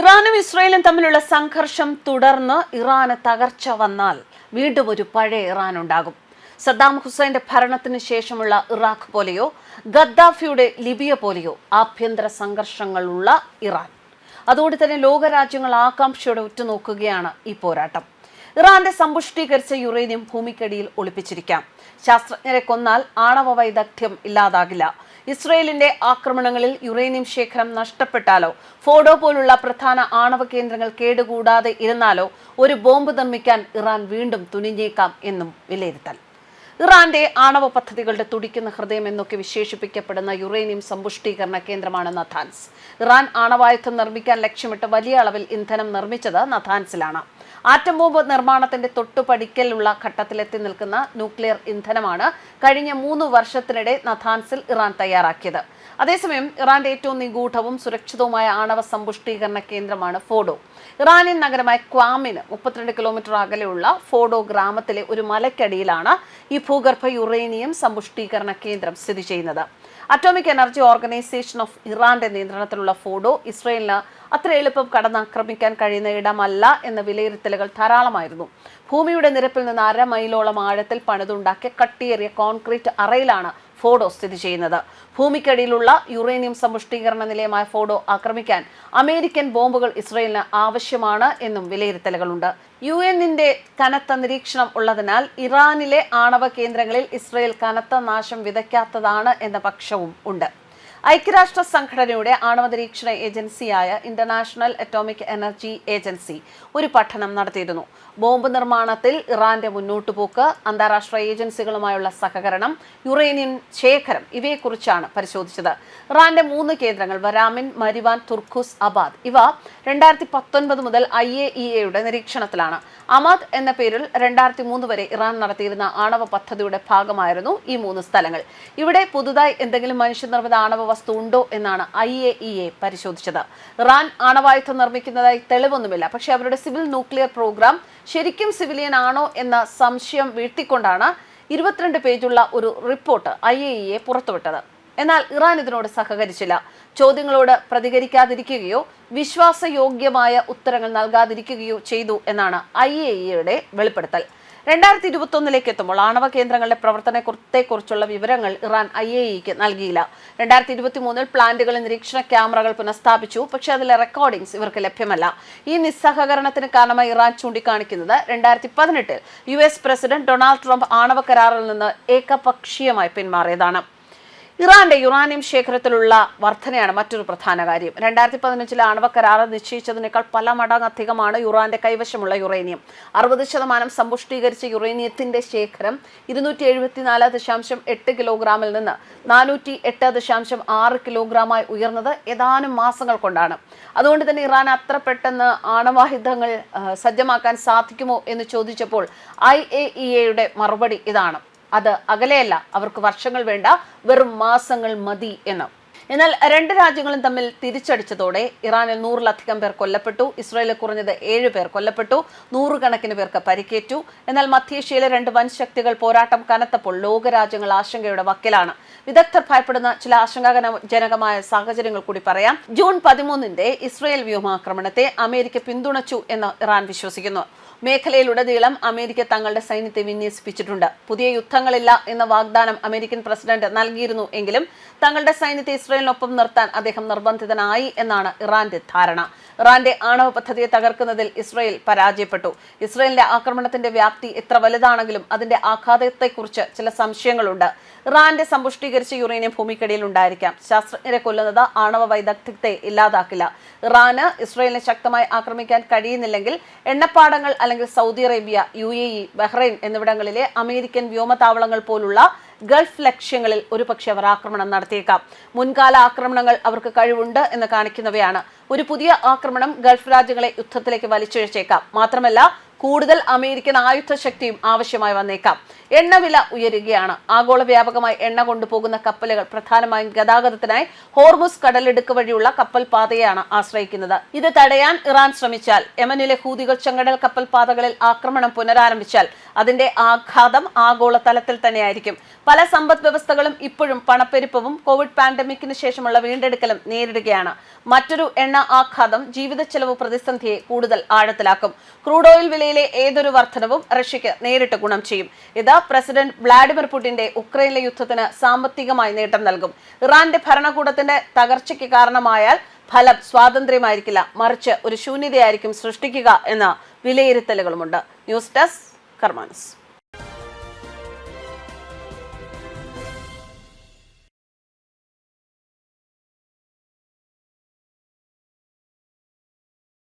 ഇറാനും ഇസ്രയേലും തമ്മിലുള്ള സംഘർഷം തുടർന്ന് ഇറാന് തകർച്ച വന്നാൽ വീണ്ടും ഒരു പഴയ ഇറാൻ ഉണ്ടാകും സദ്ദാം ഹുസൈന്റെ ഭരണത്തിന് ശേഷമുള്ള ഇറാഖ് പോലെയോ ഗദ്ദാഫിയുടെ ലിബിയ പോലെയോ ആഭ്യന്തര സംഘർഷങ്ങളുള്ള ഇറാൻ. അതോടെ തന്നെ ലോകരാജ്യങ്ങൾ ആകാംക്ഷയോടെ ഉറ്റുനോക്കുകയാണ് ഈ പോരാട്ടം. ഇറാന്റെ സമ്പുഷ്ടീകരിച്ച യുറേനിയം ഭൂമിക്കടിയിൽ ഒളിപ്പിച്ചിരിക്കാം. ശാസ്ത്രജ്ഞരെ കൊന്നാൽ ആണവ വൈദഗ്ധ്യം ഇല്ലാതാകില്ല. ഇസ്രയേലിന്റെ ആക്രമണങ്ങളിൽ യുറേനിയം ശേഖരം നഷ്ടപ്പെട്ടാലോ? ഫോഡോ പോലുള്ള പ്രധാന ആണവ കേന്ദ്രങ്ങൾ കേടുകൂടാതെ ഇരുന്നാലോ? ഒരു ബോംബ് നിർമ്മിക്കാൻ ഇറാൻ വീണ്ടും തുനിഞ്ഞേക്കാം എന്നും വിലയിരുത്തൽ. ഇറാന്റെ ആണവ പദ്ധതികളുടെ തുടിക്കുന്ന ഹൃദയം എന്നൊക്കെ വിശേഷിപ്പിക്കപ്പെടുന്ന യുറേനിയം സമ്പുഷ്ടീകരണ കേന്ദ്രമാണ് നഥാൻസ്. ഇറാൻ ആണവായുധം നിർമ്മിക്കാൻ ലക്ഷ്യമിട്ട് വലിയ അളവിൽ ഇന്ധനം നിർമ്മിച്ചത് നഥാൻസിലാണ്. ആറ്റം ബോംബ് നിർമ്മാണത്തിന്റെ തൊട്ടുപടിക്കലുള്ള ഘട്ടത്തിലെത്തി നിൽക്കുന്ന ന്യൂക്ലിയർ ഇന്ധനമാണ് കഴിഞ്ഞ മൂന്ന് വർഷത്തിനിടെ നഥാൻസിൽ ഇറാൻ തയ്യാറാക്കിയത്. അതേസമയം ഇറാന്റെ ഏറ്റവും നിഗൂഢവും സുരക്ഷിതവുമായ ആണവ സമ്പുഷ്ടീകരണ കേന്ദ്രമാണ് ഫോഡോ. ഇറാനിയൻ നഗരമായ ക്വാമിന് മുപ്പത്തിരണ്ട് കിലോമീറ്റർ അകലെയുള്ള ഫോഡോ ഗ്രാമത്തിലെ ഒരു മലയ്ക്കടിയിലാണ് ഈ ഭൂഗർഭ യുറേനിയം സമ്പുഷ്ടീകരണ കേന്ദ്രം സ്ഥിതി ചെയ്യുന്നത്. അറ്റോമിക് എനർജി ഓർഗനൈസേഷൻ ഓഫ് ഇറാന്റെ നിയന്ത്രണത്തിലുള്ള ഫോഡോ ഇസ്രയേലിന് അത്ര എളുപ്പം കടന്നാക്രമിക്കാൻ കഴിയുന്ന ഇടമല്ല എന്ന വിലയിരുത്തലുകൾ ധാരാളമായിരുന്നു. ഭൂമിയുടെ നിരപ്പിൽ നിന്ന് അര മൈലോളം ആഴത്തിൽ പണിതുണ്ടാക്കിയ കട്ടിയേറിയ കോൺക്രീറ്റ് അറയിലാണ് ഫോഡോ സ്ഥിതി ചെയ്യുന്നത്. ഭൂമിക്കടിയിലുള്ള യുറേനിയം സമ്പുഷ്ടീകരണ നിലയമായ ഫോഡോ ആക്രമിക്കാൻ അമേരിക്കൻ ബോംബുകൾ ഇസ്രയേലിന് ആവശ്യമാണ് എന്നും വിലയിരുത്തലുകളുണ്ട്. യു എന്നിന്റെ കനത്ത നിരീക്ഷണം ഉള്ളതിനാൽ ഇറാനിലെ ആണവ കേന്ദ്രങ്ങളിൽ ഇസ്രയേൽ കനത്ത നാശം വിതയ്ക്കാത്തതാണ് എന്ന പക്ഷവും ഉണ്ട്. ഐക്യരാഷ്ട്ര സംഘടനയുടെ ആണവ നിരീക്ഷണ ഏജൻസിയായ ഇന്റർനാഷണൽ അറ്റോമിക് എനർജി ഏജൻസി ഒരു പഠനം നടത്തിയിരുന്നു. ബോംബ് നിർമ്മാണത്തിൽ ഇറാന്റെ മുന്നോട്ടുപോക്ക് അന്താരാഷ്ട്ര ഏജൻസികളുമായുള്ള സഹകരണം യുറേനിയൻ ശേഖരം ഇവയെക്കുറിച്ചാണ് പരിശോധിച്ചത്. ഇറാന്റെ മൂന്ന് കേന്ദ്രങ്ങൾ വരാമിൻ മരിവാൻ തുർഖുസ് അബാദ് ഇവ രണ്ടായിരത്തി പത്തൊൻപത് മുതൽ ഐ എ ഇ എയുടെ നിരീക്ഷണത്തിലാണ്. അമാദ് എന്ന പേരിൽ രണ്ടായിരത്തി മൂന്ന് വരെ ഇറാൻ നടത്തിയിരുന്ന ആണവ പദ്ധതിയുടെ ഭാഗമായിരുന്നു ഈ മൂന്ന് സ്ഥലങ്ങൾ. ഇവിടെ പുതുതായി എന്തെങ്കിലും മനുഷ്യനിർമ്മിത ആണവ വസ്തു ഉണ്ടോ എന്നാണ് ഐ എ ഇ എ പരിശോധിച്ചത്. ഇറാൻ ആണവായുധം നിർമ്മിക്കുന്നതായി തെളിവൊന്നുമില്ല. പക്ഷേ അവരുടെ സിവിൽ ന്യൂക്ലിയർ പ്രോഗ്രാം ശരിക്കും സിവിലിയൻ ആണോ എന്ന സംശയം വീഴ്ത്തിക്കൊണ്ടാണ് ഇരുപത്തിരണ്ട് പേജുള്ള ഒരു report I A E A പുറത്തുവിട്ടത്. എന്നാൽ ഇറാൻ ഇതിനോട് സഹകരിച്ചില്ല. ചോദ്യങ്ങളോട് പ്രതികരിക്കാതിരിക്കുകയോ വിശ്വാസയോഗ്യമായ ഉത്തരങ്ങൾ നൽകാതിരിക്കുകയോ ചെയ്തു എന്നാണ് ഐ എ ഇയുടെ വെളിപ്പെടുത്തൽ. രണ്ടായിരത്തി ഇരുപത്തൊന്നിലേക്ക് എത്തുമ്പോൾ ആണവ കേന്ദ്രങ്ങളുടെ പ്രവർത്തനത്തെക്കുറിച്ചുള്ള വിവരങ്ങൾ ഇറാൻ ഐ എ ഇക്ക് നൽകിയില്ല. രണ്ടായിരത്തി ഇരുപത്തി മൂന്നിൽ പ്ലാന്റുകളിൽ നിരീക്ഷണ ക്യാമറകൾ പുനഃസ്ഥാപിച്ചു. പക്ഷെ അതിലെ റെക്കോർഡിംഗ്സ് ഇവർക്ക് ലഭ്യമല്ല. ഈ നിസ്സഹകരണത്തിന് കാരണമായി ഇറാൻ ചൂണ്ടിക്കാണിക്കുന്നത് രണ്ടായിരത്തി പതിനെട്ടിൽ U S president Donald Trump ആണവ കരാറിൽ നിന്ന് ഏകപക്ഷീയമായി പിന്മാറിയതാണ്. ഇറാന്റെ യുറാനിയം ശേഖരത്തിലുള്ള വർധനയാണ് മറ്റൊരു പ്രധാന കാര്യം. രണ്ടായിരത്തി പതിനഞ്ചിലെ ആണവ കരാറ് നിശ്ചയിച്ചതിനേക്കാൾ പല മടങ്ങ് അധികമാണ് ഇറാന്റെ കൈവശമുള്ള യുറേനിയം. അറുപത് ശതമാനം സമ്പുഷ്ടീകരിച്ച യുറേനിയത്തിന്റെ ശേഖരം ഇരുന്നൂറ്റി എഴുപത്തിനാല് ദശാംശം എട്ട് കിലോഗ്രാമിൽ നിന്ന് നാനൂറ്റി എട്ട് ദശാംശം ആറ് കിലോഗ്രാമായി ഉയർന്നത് ഏതാനും മാസങ്ങൾ കൊണ്ടാണ്. അതുകൊണ്ട് തന്നെ ഇറാൻ അത്ര പെട്ടെന്ന് ആണവായുധങ്ങൾ സജ്ജമാക്കാൻ സാധിക്കുമോ എന്ന് ചോദിച്ചപ്പോൾ ഐ എ ഇ എയുടെ മറുപടി ഇതാണ്. അത് അകലെയല്ല. അവർക്ക് വർഷങ്ങൾ വേണ്ട. വെറും മാസങ്ങൾ മതി എന്ന്. എന്നാൽ രണ്ട് രാജ്യങ്ങളും തമ്മിൽ തിരിച്ചടിച്ചതോടെ ഇറാനിൽ നൂറിലധികം പേർ കൊല്ലപ്പെട്ടു ഇസ്രായേലിൽ കുറഞ്ഞത് ഏഴ് പേർ കൊല്ലപ്പെട്ടു നൂറുകണക്കിന് പേർക്ക് പരിക്കേറ്റു. എന്നാൽ മധ്യേഷ്യയിലെ രണ്ട് വൻ ശക്തികൾ പോരാട്ടം കനത്തപ്പോൾ ലോകരാജ്യങ്ങൾ ആശങ്കയുടെ വക്കിലാണ്. വിദഗ്ധർ ഭയപ്പെടുന്ന ചില ആശങ്കാജനകമായ സാഹചര്യങ്ങൾ കൂടി പറയാം. ജൂൺ പതിമൂന്നിന്റെ ഇസ്രായേൽ വ്യോമാക്രമണത്തെ അമേരിക്ക പിന്തുണച്ചു എന്ന് ഇറാൻ വിശ്വസിക്കുന്നു. മേഖലയിലുടനീളം അമേരിക്ക തങ്ങളുടെ സൈന്യത്തെ വിന്യസിപ്പിച്ചിട്ടുണ്ട്. പുതിയ യുദ്ധങ്ങളില്ല എന്ന വാഗ്ദാനം അമേരിക്കൻ പ്രസിഡന്റ് നൽകിയിരുന്നു എങ്കിലും തങ്ങളുടെ സൈന്യത്തെ ഇസ്രയേലിനൊപ്പം നിർത്താൻ അദ്ദേഹം നിർബന്ധിതനായി എന്നാണ് ഇറാന്റെ ധാരണ. ഇറാന്റെ ആണവ പദ്ധതിയെ തകർക്കുന്നതിൽ ഇസ്രയേൽ പരാജയപ്പെട്ടു. ഇസ്രയേലിന്റെ ആക്രമണത്തിന്റെ വ്യാപ്തി എത്ര വലുതാണെങ്കിലും അതിന്റെ ആഘാതത്തെക്കുറിച്ച് ചില സംശയങ്ങളുണ്ട്. ഇറാന്റെ സമ്പുഷ്ടീകരിച്ച യുറേനിയം ഭൂമിക്കടിയിൽ ഉണ്ടായിരിക്കാം. ശാസ്ത്രജ്ഞരെ കൊല്ലുന്നത് ആണവ വൈദഗ്ധ്യത്തെ ഇല്ലാതാക്കില്ല. ഇറാന് ഇസ്രയേലിനെ ശക്തമായി ആക്രമിക്കാൻ കഴിയുന്നില്ലെങ്കിൽ എണ്ണപ്പാടങ്ങൾ അല്ലെങ്കിൽ Saudi Arabia U A E Bahrain എന്നിവിടങ്ങളിലെ അമേരിക്കൻ വ്യോമതാവളങ്ങൾ പോലുള്ള ഗൾഫ് ലക്ഷ്യങ്ങളിൽ ഒരുപക്ഷെ അവർ ആക്രമണം നടത്തിയേക്കാം. മുൻകാല ആക്രമണങ്ങൾ അവർക്ക് കഴിവുണ്ട് എന്ന് കാണിക്കുന്നവയാണ്. ഒരു പുതിയ ആക്രമണം ഗൾഫ് രാജ്യങ്ങളെ യുദ്ധത്തിലേക്ക് വലിച്ചിഴച്ചേക്കാം. മാത്രമല്ല കൂടുതൽ അമേരിക്കൻ ആയുധ ശക്തിയും ആവശ്യമായി വന്നേക്കാം. എണ്ണവില ഉയരുകയാണ്. ആഗോള വ്യാപകമായി എണ്ണ കൊണ്ടുപോകുന്ന കപ്പലുകൾ പ്രധാനമായും ഗതാഗതത്തിനായി ഹോർമുസ് കടലിടുക്ക് വഴിയുള്ള കപ്പൽ പാതയാണ് ആശ്രയിക്കുന്നത്. ഇത് തടയാൻ ഇറാൻ ശ്രമിച്ചാൽ യമനിലെ ഹൂതികൾ ചെങ്കടൽ കപ്പൽ പാതകളിൽ ആക്രമണം പുനരാരംഭിച്ചാൽ അതിന്റെ ആഘാതം ആഗോളതലത്തിൽ തന്നെയായിരിക്കും. പല സമ്പദ് വ്യവസ്ഥകളും ഇപ്പോഴും പണപ്പെരുപ്പവും കോവിഡ് പാൻഡമിക്കിന് ശേഷമുള്ള വീണ്ടെടുക്കലും നേരിടുകയാണ്. മറ്റൊരു എണ്ണ ആഘാതം ജീവിത ചെലവ് പ്രതിസന്ധിയെ കൂടുതൽ ആഴത്തിലാക്കും. ക്രൂഡ് ഓയിൽ വിലയിലെ ഏതൊരു വർധനവും റഷ്യക്ക് നേരിട്ട് ഗുണം ചെയ്യും. ഇത് പ്രസിഡന്റ് വ്ളാഡിമിർ പുടിന്റെ ഉക്രൈനിലെ യുദ്ധത്തിന് സാമ്പത്തികമായി നേട്ടം നൽകും. ഇറാന്റെ ഭരണകൂടത്തിന്റെ തകർച്ചയ്ക്ക് കാരണമായാൽ ഫലം സ്വാതന്ത്ര്യമായിരിക്കില്ല. മറിച്ച് ഒരു ശൂന്യതയായിരിക്കും സൃഷ്ടിക്കുക എന്ന വിലയിരുത്തലുകളുമുണ്ട്. News desk Carmanes.